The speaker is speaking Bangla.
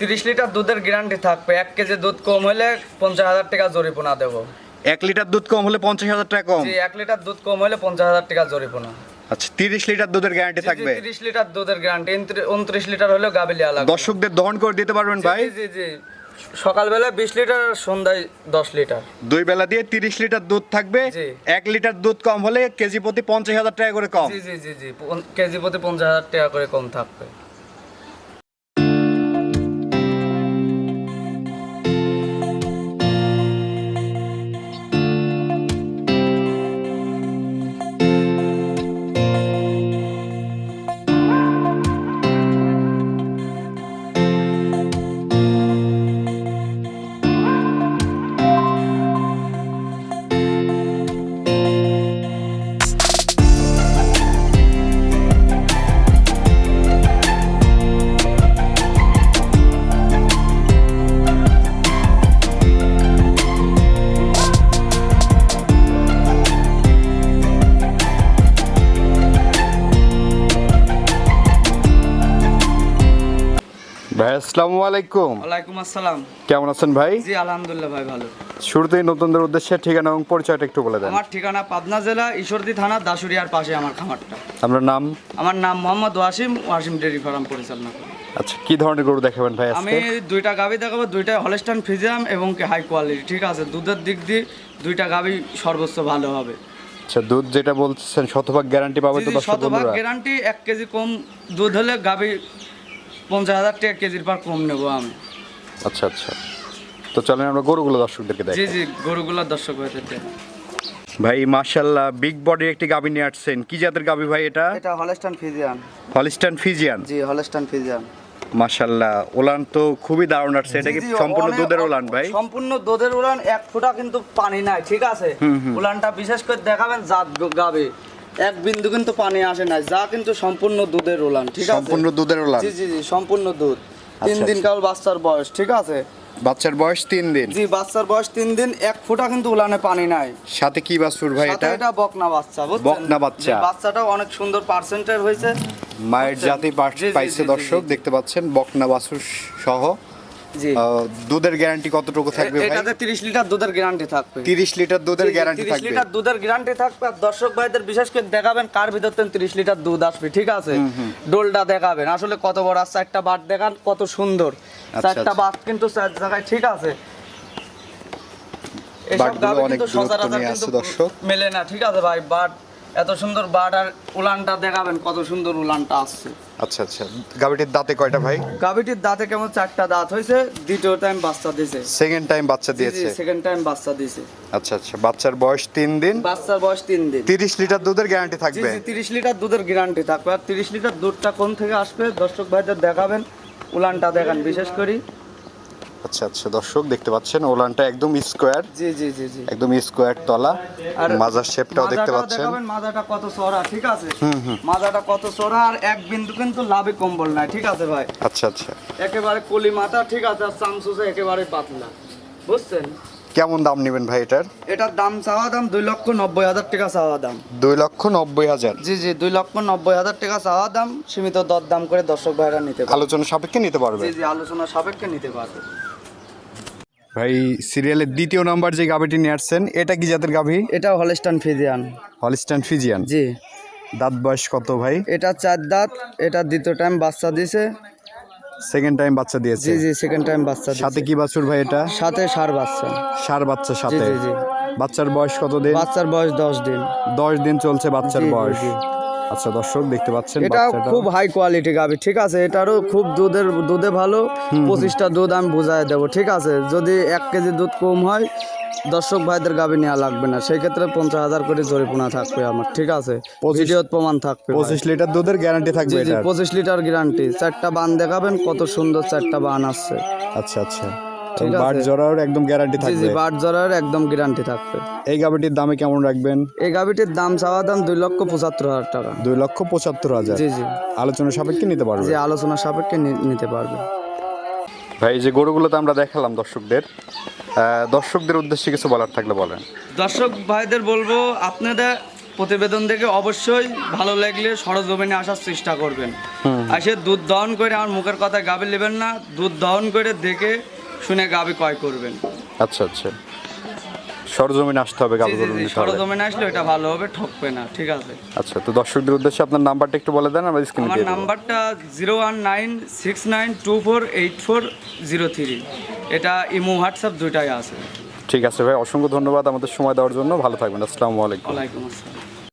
তিরিশ লিটার দুধের গ্যারান্টি থাকবে। এক কেজি দুধ কম হলে পঞ্চাশ হাজার টাকা জরিমানা দেবো। এক লিটার দুধ কম হলে পঞ্চাশ হাজার টাকা কম? জি এক লিটার দুধ কম হলে পঞ্চাশ হাজার টাকা জরিমানা। আচ্ছা তিরিশ লিটার দুধের গ্যারান্টি থাকবে? তিরিশ লিটার দুধের গ্যারান্টি উনত্রিশ লিটার হলেও গাবি লিয়া লাগবে। দর্শকদের দহন করে দিতে পারবেন ভাই? জি জি সকালবেলা বিশ লিটার আর সন্ধ্যায় দশ লিটার। দুই বেলা দিয়ে তিরিশ লিটার দুধ থাকবে। জি। এক লিটার দুধ কম হলে কেজি প্রতি পঞ্চাশ হাজার টাকা করে কম। জি জি জি জি কেজি প্রতি পঞ্চাশ হাজার টাকা করে কম থাকবে। ভাই আসসালামু আলাইকুম। ওয়ালাইকুম আসসালাম। কেমন আছেন ভাই? জি আলহামদুলিল্লাহ ভাই ভালো। শুরুতেই নতুনদের উদ্দেশ্যে ঠিকানা এবং পরিচয়টা একটু বলে দেন। আমার ঠিকানা পাবনা জেলা ঈশ্বরদী থানা দাসুরিয়ার পাশে আমার খামারটা। আপনার নাম? আমার নাম মোহাম্মদ ওয়াসিম ওয়াসিম ডেয়ারি ফার্ম পরিচালনা করি। আচ্ছা কি ধরনের গরু দেখাবেন ভাই আমি আজকে দুইটা গাবি দেখাবো দুইটা হলস্টান ফিজিয়াম এবং কি হাই কোয়ালিটি ঠিক আছে? দুধের দিক দিয়ে দুইটা গাবি সর্বোচ্চ ভালো হবে। আচ্ছা দুধ যেটা বলছেন শতভাগ গ্যারান্টি পাবে তো দর্শক শতভাগ বন্ধুরা? গ্যারান্টি এক কেজি কম দুধ হলে গাবি পঞ্চাশ হাজার টাকা কেজির পর কম নেব আমি। আচ্ছা আচ্ছা। তো চলেন আমরা গরুগুলো দর্শকদেরকে জি দেখাই। জি গরুগুলোর দর্শক হয়েছে। ভাই মাশাল্লাহ বিগ বডির একটি গাবি নিয়ে আসছেন। কি জাতের গাবি ভাই এটা? এটা হলস্টান ফিজিয়াম হলিস্টান ফিজিয়ান জি হলস্টান ফিজিয়াম মাশাল্লাহ ওলান তো খুবই দারুণ আসছে। এটা কি জি, জি, সম্পূর্ণ দুধের ওলান ভাই? সম্পূর্ণ দুধের উলান এক ফোঁটা কিন্তু পানি নাই ঠিক আছে? উলানটা বিশেষ করে দেখাবেন জাত গাবে এক বিন্দু কিন্তু পানি আসে না যা কিন্তু সম্পূর্ণ দুধের উলান ঠিক আছে? সম্পূর্ণ দুধের ওলান জি জি জি সম্পূর্ণ দুধ। তিন আচ্ছা, দিন আচ্ছা। কেবল বাচ্চার বয়স ঠিক আছে? বাচ্চার বয়স তিন দিন? জি বাচ্চার বয়স তিন দিন এক ফোঁটা কিন্তু উলানে পানি নাই। সাথে কি বাছুর ভাই এটা? এটা বকনা বাচ্চা বুঝছেন? বকনা বাচ্চা। জি, বাচ্চাটাও অনেক সুন্দর পার্সেন্টের হয়েছে। মায়ের জাতি পাইছে দর্শক দেখতে পাচ্ছেন বকনা বাছুর সহ। দুধের গ্যারান্টি কতটুকু থাকবে ভাই? এটাতে তিরিশ লিটার দুধের গ্যারান্টি থাকবে। তিরিশ লিটার দুধের গ্যারান্টি 30 লিটার দুধের গ্যারান্টি থাকবে। আর দর্শক ভাইদের বিশেষ করে দেখাবেন কার ভিতর থেকে তিরিশ লিটার দুধ আসবে ঠিক আছে? ডোলটা দেখাবেন। আসলে কত বড় আর চারটা বাট দেখান কত সুন্দর। আচ্ছা, চারটা আচ্ছা। বাট কিন্তু চার জায়গায় ঠিক আছে? বাটগুলো অনেক দূরত্ব নিয়ে আছে দর্শক। মেলে না ঠিক আছে ভাই? বাট এত সুন্দর বাট আর উলানটা দেখাবেন কত সুন্দর উলানটা আসছে। আচ্ছা আচ্ছা। গাবিটির দাঁতে কয়টা ভাই? গাভীটির দাঁতে কেমন চারটা দাঁত হয়েছে দ্বিতীয় টাইম বাচ্চা দিয়েছে। সেকেন্ড টাইম বাচ্চা দিয়েছে? সেকেন্ড টাইম বাচ্চা দিয়েছে। আচ্ছা আচ্ছা। বাচ্চার বয়স তিন দিন? বাচ্চার বয়স তিন দিন। তিরিশ লিটার দুধের গ্যারান্টি থাকবে? জি তিরিশ লিটার দুধের গ্যারান্টি থাকবে। আর তিরিশ লিটার দুধটা কোন থেকে আসবে? দর্শক ভাইদের দেখাবেন। উলানটা দেখান বিশেষ করি। আচ্ছা আচ্ছা দর্শক দেখতে পাচ্ছেন ওলানটা একদম স্কোয়ার জি জি জি জি। একদম স্কোয়ার তলা। আর মাজার শেপটাও দেখতে পাচ্ছেন। মাজাটা কত চড়া ঠিক আছে? মাজাটা কত চড়া আর এক বিন্দু কিন্তু লাভে কম্বল নাই ঠিক আছে ভাই? আচ্ছা আচ্ছা। একেবারে কলি মাথা ঠিক আছে আর একেবারে পাতলা বুঝছেন? কেমন দাম নেবেন ভাই এটার? এটার দাম চাওয়া দাম দুই লক্ষ নব্বই হাজার টাকা চাওয়া দাম। দুই লক্ষ নব্বই হাজার। জি জি দুই লক্ষ নব্বই হাজার টাকা চাওয়া দাম সীমিত দর দাম করে দর্শক ভাইরা নিতে আলোচনা সাপেক্ষে নিতে পারবে। জি জি আলোচনা সাপেক্ষে নিতে পারবে। ভাই সিরিয়ালের দ্বিতীয় নাম্বার যে গাভিটি নিয়ে আসছেন এটা কি জাতের গাভি? এটা হলস্টান ফিজিয়ান হলিস্টান ফিজিয়ান জি। দাঁত বয়স কত ভাই? এটা চার দাঁত এটা দ্বিতীয় টাইম বাচ্চা দিছে। সেকেন্ড টাইম বাচ্চা দিয়েছে। জি জি সেকেন্ড টাইম বাচ্চা সাথে কি বাছুর ভাই এটা? সাথে সার বাচ্চা। সার বাচ্চা সাথে। জি, জি। বাচ্চার বয়স কত দিন বাচ্চার বয়স দশ দিন। দশ দিন চলছে বাচ্চার বয়স। আচ্ছা দর্শক দেখতে পাচ্ছেন এটা খুব হাই কোয়ালিটি গাবি ঠিক আছে? এটারও খুব দুধের দুধে ভালো। পঁচিশটা দুধ আমি বুঝাই দেবো ঠিক আছে? যদি এক কেজি দুধ কম হয় দর্শক ভাইদের গাবি নেওয়া লাগবে না। সেই ক্ষেত্রে পঞ্চাশ হাজার করে জরিমানা থাকবে আমার ঠিক আছে? ভিডিওত প্রমাণ থাকবে পঁচিশ লিটার দুধের গ্যারান্টি থাকবে পঁচিশ লিটার গ্যারান্টি চারটা বান দেখাবেন কত সুন্দর চারটা বান আসছে। আচ্ছা আচ্ছা। বাট জরার একদম গ্যারান্টি জি থাকবে জি বাট জরার একদম গ্যারান্টি থাকবে। এই গাভিটির দামে কেমন রাখবেন? এই গাভিটির দাম চাওয়া দাম দুই লক্ষ পঁচাত্তর হাজার টাকা। দুই লক্ষ পঁচাত্তর হাজার। জি জি। আলোচনা সাপেক্ষে নিতে পারবে। যে আলোচনা সাপেক্ষে নিতে পারবে। ভাই এই যে গরুগুলো তো আমরা দেখালাম দর্শকদের দর্শকদের উদ্দেশ্যে কিছু বলার থাকলে বলেন। দর্শক ভাইদের বলব আপনাদের প্রতিবেদন দেখে অবশ্যই ভালো লাগলে সরজমিনে আসার চেষ্টা করবেন। আর সে দুধ দহন করে আমার মুখের কথায় গাবি নেবেন না দুধ দহন করে দেখে শুনে গাবি ক্রয় করবেন। আচ্ছা আচ্ছা। সরজমিনে আসতে হবে নিতে হবে সরজমিনে আসলে এটা ভালো হবে ঠকবে না ঠিক আছে। আচ্ছা তো দর্শকদের উদ্দেশ্যে আপনার নাম্বারটা একটু বলে দেন আমরা স্ক্রিনে আমার দিয়ে দেবো। নাম্বারটা zero one nine six nine two four eight four zero three. এটা ইমো হোয়াটসঅ্যাপ দুইটাই আছে। ঠিক আছে ভাই অসংখ্য ধন্যবাদ আমাদের সময় দেওয়ার জন্য। ভালো থাকবেন আসসালামু আলাইকুম। ওয়ালাইকুম আসসালাম।